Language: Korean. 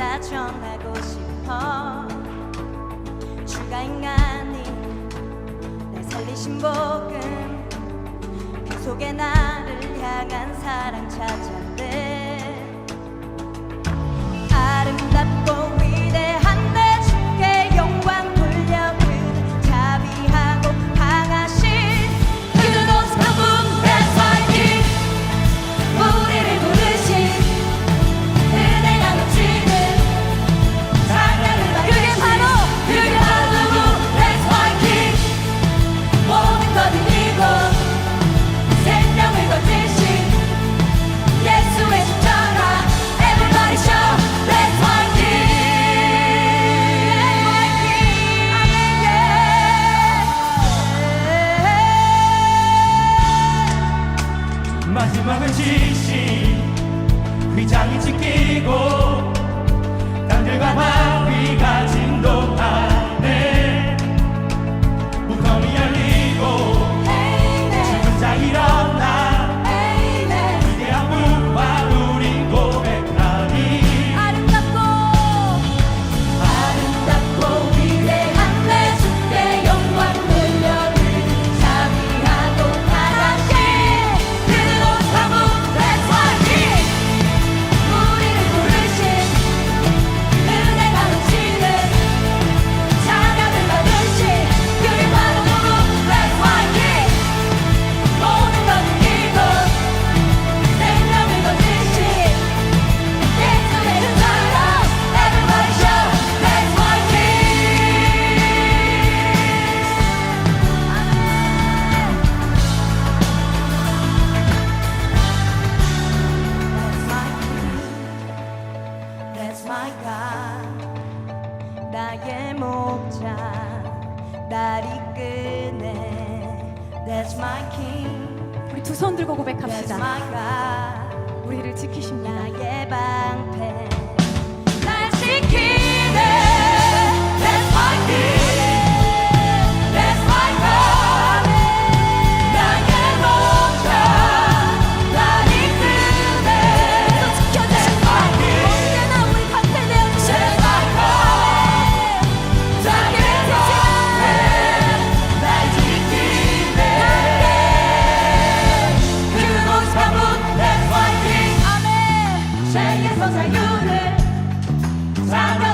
다 전하고 싶어. 주가 인간이 날 살리신 복음. 그 속에 나를 향한 사랑 찾았네. 마지막은 지시 위장이 지키고 남들과 함 날이 끝내. That's my king. 우리 두 손 들고 고백합시다. 우리를 지키십니다. Time